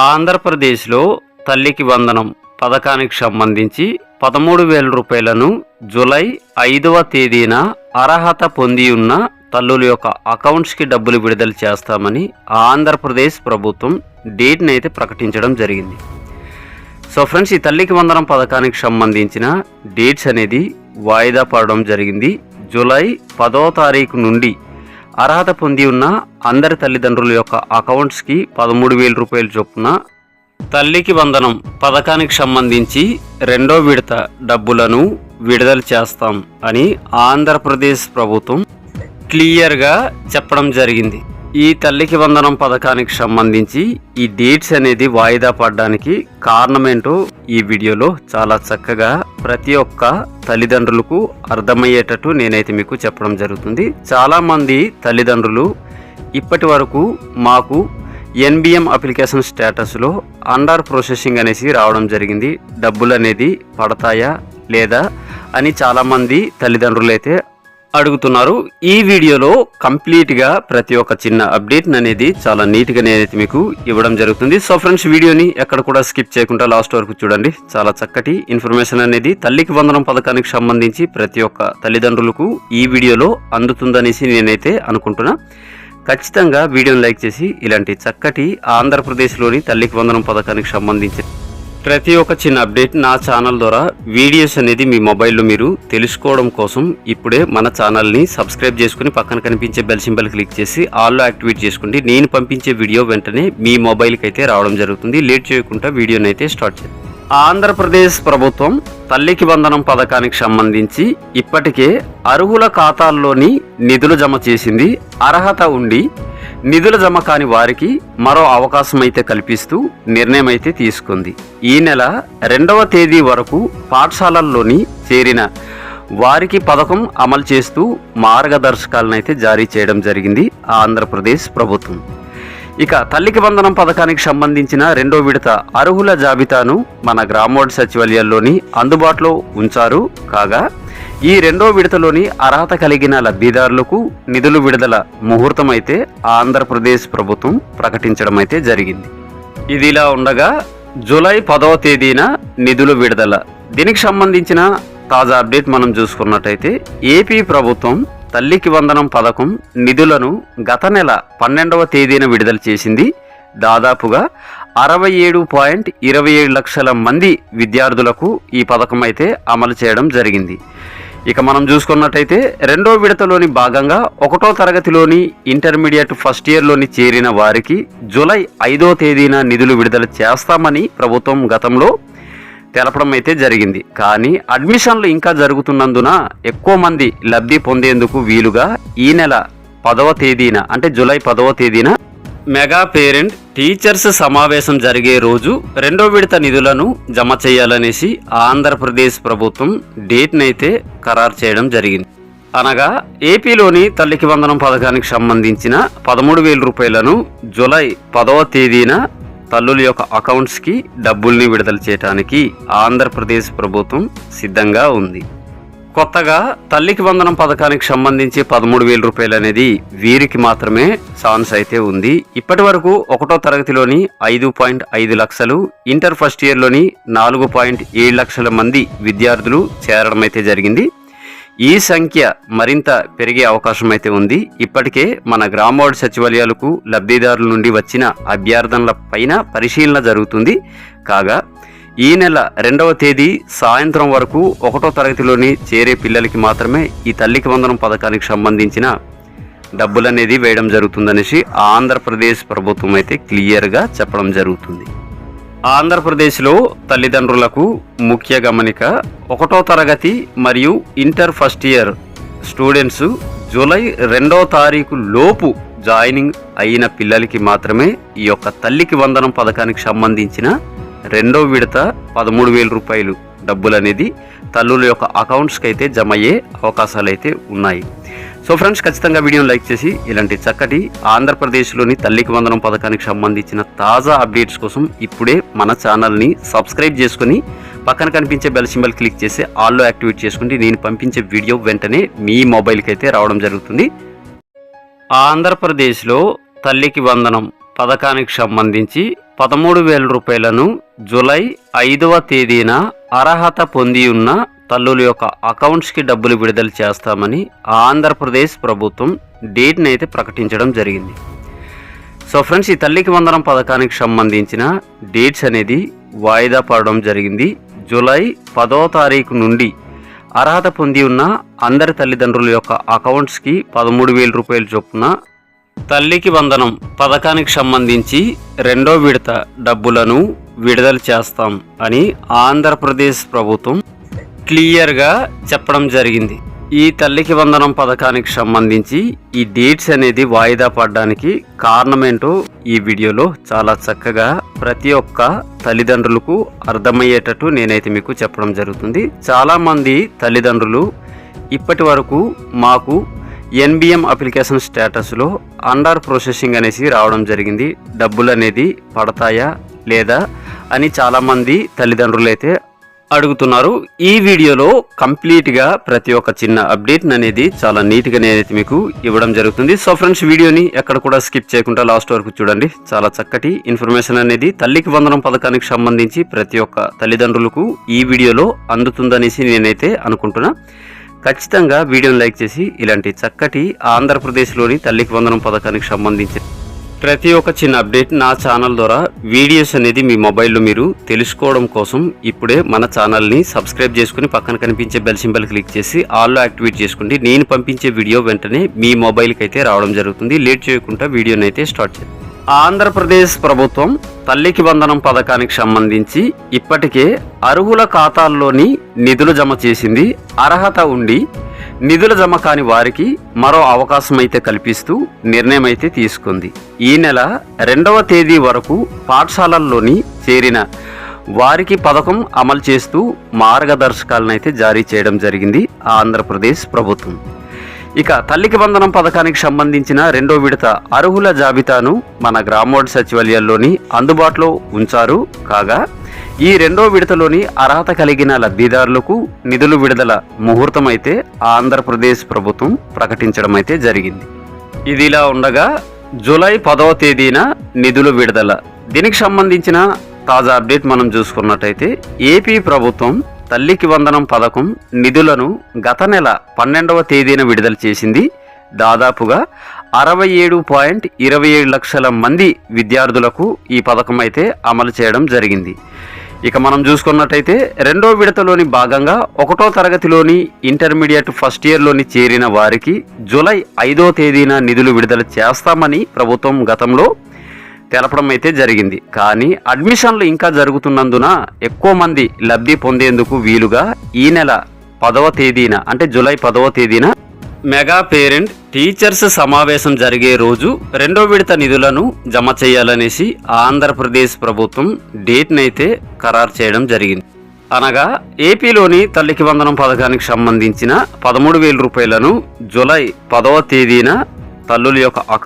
ఆంధ్రప్రదేశ్లో తల్లికి వందనం పథకానికి సంబంధించి పదమూడు వేల రూపాయలను జులై ఐదవ తేదీన అర్హత పొంది ఉన్న తల్లుల యొక్క అకౌంట్స్కి డబ్బులు విడుదల చేస్తామని ఆంధ్రప్రదేశ్ ప్రభుత్వం డేట్ని అయితే ప్రకటించడం జరిగింది. సో ఫ్రెండ్స్ ఈ తల్లికి వందనం పథకానికి సంబంధించిన డేట్స్ అనేది వాయిదా పడడం జరిగింది. జూలై పదో తారీఖు నుండి అర్హత పొంది ఉన్న అందరి తల్లిదండ్రుల యొక్క అకౌంట్స్కి పదమూడు వేల రూపాయల చొప్పున తల్లికి వందనం పథకానికి సంబంధించి రెండో విడత డబ్బులను విడుదల చేస్తాం అని ఆంధ్రప్రదేశ్ ప్రభుత్వం క్లియర్గా చెప్పడం జరిగింది. ఈ తల్లికి వందనం పథకానికి సంబంధించి ఈ డేట్స్ అనేది వాయిదా పడడానికి కారణమేంటో ఈ వీడియోలో చాలా చక్కగా ప్రతి ఒక్క తల్లిదండ్రులకు అర్థమయ్యేటట్టు నేనైతే మీకు చెప్పడం జరుగుతుంది. చాలామంది తల్లిదండ్రులు ఇప్పటి వరకు మాకు ఎన్బిఎం అప్లికేషన్ స్టేటస్లో అండర్ ప్రాసెసింగ్ అనేసి రావడం జరిగింది. డబ్బులు అనేది పడతాయా లేదా అని చాలామంది తల్లిదండ్రులు అయితే అడుగుతున్నారు. ఈ వీడియోలో కంప్లీట్గా ప్రతి ఒక్క చిన్న అప్డేట్ అనేది చాలా నీట్గా నేనైతే మీకు ఇవ్వడం జరుగుతుంది. సో ఫ్రెండ్స్ వీడియోని ఎక్కడ కూడా స్కిప్ చేయకుండా లాస్ట్ వరకు చూడండి. చాలా చక్కటి ఇన్ఫర్మేషన్ అనేది తల్లికి వందనం పథకానికి సంబంధించి ప్రతి ఒక్క తల్లిదండ్రులకు ఈ వీడియోలో అందుతుందనేసి నేనైతే అనుకుంటున్నా. ఖచ్చితంగా వీడియోని లైక్ చేసి ఇలాంటి చక్కటి ఆంధ్రప్రదేశ్లోని తల్లికి వందనం పథకానికి సంబంధించి ప్రతి ఒక్క చిన్న అప్డేట్ నా ఛానల్ ద్వారా వీడియోస్ అనేది మీ మొబైల్లో మీరు తెలుసుకోవడం కోసం ఇప్పుడే మన ఛానల్ని సబ్స్క్రైబ్ చేసుకుని పక్కన కనిపించే బెల్ సింబల్ క్లిక్ చేసి ఆల్లో యాక్టివేట్ చేసుకోండి. నేను పంపించే వీడియో వెంటనే మీ మొబైల్కి అయితే రావడం జరుగుతుంది. లేట్ చేయకుండా వీడియోని అయితే స్టార్ట్ చేయండి. ఆంధ్రప్రదేశ్ ప్రభుత్వం తల్లికి వందనం పథకానికి సంబంధించి ఇప్పటికే అర్హుల ఖాతాల్లోని నిధులు జమ చేసింది. అర్హత ఉండి నిధుల జమ కాని వారికి మరో అవకాశం అయితే కల్పిస్తూ నిర్ణయం అయితే తీసుకుంది. ఈ నెల రెండవ తేదీ వరకు పాఠశాలల్లోని చేరిన వారికి పథకం అమలు చేస్తూ మార్గదర్శకాలను అయితే జారీ చేయడం జరిగింది ఆంధ్రప్రదేశ్ ప్రభుత్వం. ఇక తల్లికి వందనం పథకానికి సంబంధించిన రెండో విడత అర్హుల జాబితాను మన గ్రామోడ్ సచివాలయాల్లోని అందుబాటులో ఉంచారు. కాగా ఈ రెండో విడతలోని అర్హత కలిగిన లబ్ధిదారులకు నిధులు విడుదల ముహూర్తం అయితే ఆంధ్రప్రదేశ్ ప్రభుత్వం ప్రకటించడం అయితే జరిగింది. ఇదిలా ఉండగా జూలై పదవ తేదీన నిధులు విడుదల. దీనికి సంబంధించిన తాజా అప్డేట్ మనం చూసుకున్నట్టయితే ఏపీ ప్రభుత్వం తల్లికి వందనం పథకం నిధులను గత నెల పన్నెండవ తేదీన విడుదల చేసింది. దాదాపుగా అరవై ఏడు పాయింట్ ఇరవై ఏడు లక్షల మంది విద్యార్థులకు ఈ పథకం అయితే అమలు చేయడం జరిగింది. ఇక మనం చూసుకున్నట్టయితే రెండో విడతలోని భాగంగా ఒకటో తరగతిలోని ఇంటర్మీడియట్ ఫస్ట్ ఇయర్లోని చేరిన వారికి జూలై ఐదో తేదీన నిధులు విడుదల చేస్తామని ప్రభుత్వం గతంలో తెలపడం అయితే జరిగింది. కానీ అడ్మిషన్లు ఇంకా జరుగుతున్నందున ఎక్కువ మంది లబ్ధి పొందేందుకు వీలుగా ఈ నెల పదవ తేదీన అంటే జూలై పదవ తేదీన మెగా పేరెంట్ టీచర్స్ సమావేశం జరిగే రోజు రెండో విడత నిధులను జమ చేయాలనేసి ఆంధ్రప్రదేశ్ ప్రభుత్వం డేట్నైతే ఖరారు చేయడం జరిగింది. అనగా ఏపీలోని తల్లికి వందనం పథకానికి సంబంధించిన పదమూడు వేల రూపాయలను జూలై పదవ తేదీన తల్లుల యొక్క అకౌంట్స్కి డబ్బుల్ని విడుదల చేయడానికి ఆంధ్రప్రదేశ్ ప్రభుత్వం సిద్ధంగా ఉంది. కొత్తగా తల్లికి వందనం పథకానికి సంబంధించి పదమూడు వేల రూపాయలు అనేది వీరికి మాత్రమే ఛాన్స్ అయితే ఉంది. ఇప్పటి వరకు ఒకటో తరగతిలోని ఐదు పాయింట్ ఐదు లక్షలు ఇంటర్ ఫస్ట్ ఇయర్లోని నాలుగు పాయింట్ ఏడు లక్షల మంది విద్యార్థులు చేరడం అయితే జరిగింది. ఈ సంఖ్య మరింత పెరిగే అవకాశం అయితే ఉంది. ఇప్పటికే మన గ్రామవార్డు సచివాలయాలకు లబ్ధిదారుల నుండి వచ్చిన అభ్యర్థనల పైన పరిశీలన జరుగుతుంది. కాగా ఈ నెల రెండవ తేదీ సాయంత్రం వరకు ఒకటో తరగతిలోని చేరే పిల్లలకి మాత్రమే ఈ తల్లికి వందనం పథకానికి సంబంధించిన డబ్బులు అనేది వేయడం జరుగుతుందనేసి ఆంధ్రప్రదేశ్ ప్రభుత్వం అయితే క్లియర్గా చెప్పడం జరుగుతుంది. ఆంధ్రప్రదేశ్లో తల్లిదండ్రులకు ముఖ్య గమనిక ఒకటో తరగతి మరియు inter first year students July రెండో తారీఖు లోపు జాయినింగ్ అయిన పిల్లలకి మాత్రమే ఈ యొక్క తల్లికి వందనం పథకానికి సంబంధించిన రెండో విడత పదమూడు వేల రూపాయలు డబ్బులు అనేది తల్లుల యొక్క అకౌంట్స్కి అయితే జమ అయ్యే అవకాశాలు అయితే ఉన్నాయి. సో ఫ్రెండ్స్ ఖచ్చితంగా వీడియోని లైక్ చేసి ఇలాంటి చక్కటి ఆంధ్రప్రదేశ్లోని తల్లికి వందనం పథకానికి సంబంధించిన తాజా అప్డేట్స్ కోసం ఇప్పుడే మన ఛానల్ని సబ్స్క్రైబ్ చేసుకుని పక్కన కనిపించే బెల్ సింబల్ క్లిక్ చేసి ఆల్లో యాక్టివేట్ చేసుకుంటే నేను పంపించే వీడియో వెంటనే మీ మొబైల్కి అయితే రావడం జరుగుతుంది. ఆంధ్రప్రదేశ్లో తల్లికి వందనం పథకానికి సంబంధించి పదమూడు వేల రూపాయలను జులై ఐదవ తేదీన అర్హత పొంది ఉన్న తల్లుల యొక్క అకౌంట్స్కి డబ్బులు విడుదల చేస్తామని ఆంధ్రప్రదేశ్ ప్రభుత్వం డేట్ని అయితే ప్రకటించడం జరిగింది. సో ఫ్రెండ్స్ ఈ తల్లికి వందనం పథకానికి సంబంధించిన డేట్స్ అనేది వాయిదా పడడం జరిగింది. జూలై పదో తారీఖు నుండి అర్హత పొంది ఉన్న అందరి తల్లిదండ్రుల యొక్క అకౌంట్స్కి పదమూడు వేల రూపాయల చొప్పున తల్లికి వందనం పథకానికి సంబంధించి రెండో విడత డబ్బులను విడుదల చేస్తాం అని ఆంధ్రప్రదేశ్ ప్రభుత్వం క్లియర్గా చెప్పడం జరిగింది. ఈ తల్లికి వందనం పథకానికి సంబంధించి ఈ డేట్స్ అనేది వాయిదా పడడానికి కారణమేంటో ఈ వీడియోలో చాలా చక్కగా ప్రతి ఒక్క తల్లిదండ్రులకు అర్థమయ్యేటట్టు నేనైతే మీకు చెప్పడం జరుగుతుంది. చాలామంది తల్లిదండ్రులు ఇప్పటి వరకు మాకు ఎన్బిఎం అప్లికేషన్ స్టేటస్లో అండర్ ప్రాసెసింగ్ అనేసి రావడం జరిగింది. డబ్బులు అనేది పడతాయా లేదా అని చాలామంది తల్లిదండ్రులు అయితే అడుగుతున్నారు. ఈ వీడియోలో కంప్లీట్గా ప్రతి ఒక్క చిన్న అప్డేట్ అనేది చాలా నీట్గా నేనైతే మీకు ఇవ్వడం జరుగుతుంది. సో ఫ్రెండ్స్ వీడియోని ఎక్కడ కూడా స్కిప్ చేయకుండా లాస్ట్ వరకు చూడండి. చాలా చక్కటి ఇన్ఫర్మేషన్ అనేది తల్లికి వందనం పథకానికి సంబంధించి ప్రతి ఒక్క తల్లిదండ్రులకు ఈ వీడియోలో అందుతుందనేసి నేనైతే అనుకుంటున్నా. ఖచ్చితంగా వీడియోని లైక్ చేసి ఇలాంటి చక్కటి ఆంధ్రప్రదేశ్లోని తల్లికి వందనం పథకానికి సంబంధించిన ప్రతి ఒక్క చిన్న అప్డేట్ నా ఛానల్ ద్వారా వీడియోస్ అనేది మీ మొబైల్లో మీరు తెలుసుకోవడం కోసం ఇప్పుడే మన ఛానల్ని సబ్స్క్రైబ్ చేసుకుని పక్కన కనిపించే బెల్ సింబల్ క్లిక్ చేసి ఆల్లో యాక్టివేట్ చేసుకోండి. నేను పంపించే వీడియో వెంటనే మీ మొబైల్కి అయితే రావడం జరుగుతుంది. లేట్ చేయకుండా వీడియోని అయితే స్టార్ట్ చేయండి. ఆంధ్రప్రదేశ్ ప్రభుత్వం తల్లికి వందనం పథకానికి సంబంధించి ఇప్పటికే అర్హుల ఖాతాల్లోని నిధులు జమ చేసింది. అర్హత ఉండి నిధులు జమ కాని వారికి మరో అవకాశం అయితే కల్పిస్తూ నిర్ణయం అయితే తీసుకుంది. ఈ నెల రెండవ తేదీ వరకు పాఠశాలల్లోని చేరిన వారికి పథకం అమలు చేస్తూ మార్గదర్శకాలను అయితే జారీ చేయడం జరిగింది ఆంధ్రప్రదేశ్ ప్రభుత్వం. ఇక తల్లికి వందనం పథకానికి సంబంధించిన రెండో విడత అర్హుల జాబితాను మన గ్రామోడ్ సచివాలయాల్లోని అందుబాటులో ఉంచారు. కాగా ఈ రెండో విడతలోని అర్హత కలిగిన లబ్ధిదారులకు నిధులు విడుదల ముహూర్తమైతే ఆంధ్రప్రదేశ్ ప్రభుత్వం ప్రకటించడం అయితే జరిగింది. ఇదిలా ఉండగా జూలై పదవ తేదీన నిధులు విడుదల. దీనికి సంబంధించిన తాజా అప్డేట్ మనం చూసుకున్నట్టయితే ఏపీ ప్రభుత్వం తల్లికి వందనం పథకం నిధులను గత నెల పన్నెండవ తేదీన విడుదల చేసింది. దాదాపుగా అరవై ఏడు పాయింట్ ఇరవై ఏడు లక్షల మంది విద్యార్థులకు ఈ పథకం అయితే అమలు చేయడం జరిగింది. ఇక మనం చూసుకున్నట్టయితే రెండో విడతలోని భాగంగా ఒకటో తరగతిలోని ఇంటర్మీడియట్ ఫస్ట్ ఇయర్లోని చేరిన వారికి జూలై ఐదో తేదీన నిధులు విడుదల చేస్తామని ప్రభుత్వం గతంలో తెలపడం అయితే జరిగింది. కానీ అడ్మిషన్లు ఇంకా జరుగుతున్నందున ఎక్కువ మంది లబ్ధి పొందేందుకు వీలుగా ఈ నెల పదవ తేదీన అంటే జూలై పదవ తేదీన మెగా పేరెంట్ టీచర్స్ సమావేశం జరిగే రోజు రెండో విడత నిధులను జమ చేయాలనేసి ఆంధ్రప్రదేశ్ ప్రభుత్వం డేట్నైతే ఖరారు చేయడం జరిగింది. అనగా ఏపీలోని తల్లికి వందనం పథకానికి సంబంధించిన పదమూడు వేల రూపాయలను జూలై పదవ తేదీన తల్లుల యొక్క అక